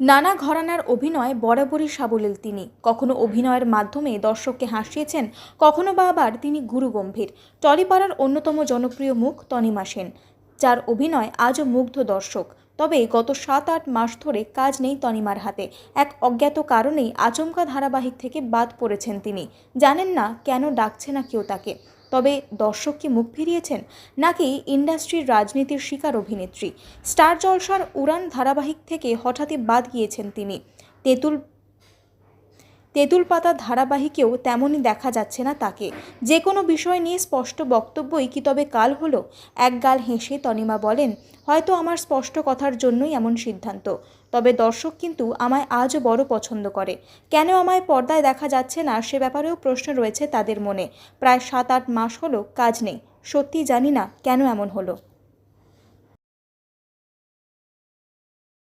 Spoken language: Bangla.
নানা ঘরানার অভিনয় বরাবরই সাবলীল তিনি। কখনো অভিনয়ের মাধ্যমে দর্শককে হাসিয়েছেন, কখনো বা আবার তিনি গুরু গম্ভীর টলিপাড়ার অন্যতম জনপ্রিয় মুখ তনিমা সেন, যার অভিনয় আজও মুগ্ধ দর্শক। তবে গত সাত, আট মাস ধরে কাজ নেই তনিমার হাতে। এক অজ্ঞাত কারণেই আচমকা ধারাবাহিক থেকে বাদ পড়েছেন তিনি। জানেন না কেন ডাকছে না কেউ তাকে। তবে দর্শক কি মুখ ফিরিয়েছেন? নাকি ইন্ডাস্ট্রির রাজনীতির শিকার অভিনেত্রী? স্টার জলসার উড়ান ধারাবাহিক থেকে হঠাৎই বাদ গিয়েছেন তিনি। তেঁতুল তেঁতুল পাতা ধারাবাহিকেও তেমনই দেখা যাচ্ছে না তাকে। যে কোনো বিষয় নিয়ে স্পষ্ট বক্তব্যই কি তবে কাল হলো? একগাল হেসে তনিমা বলেন, হয়তো আমার স্পষ্ট কথার জন্যই এমন সিদ্ধান্ত। তবে দর্শক কিন্তু আমায় আজও বড় পছন্দ করে। কেন আমায় পর্দায় দেখা যাচ্ছে না সে ব্যাপারেও প্রশ্ন রয়েছে তাদের মনে। প্রায় সাত আট মাস হলো কাজ নেই। সত্যি জানি না কেন এমন হলো।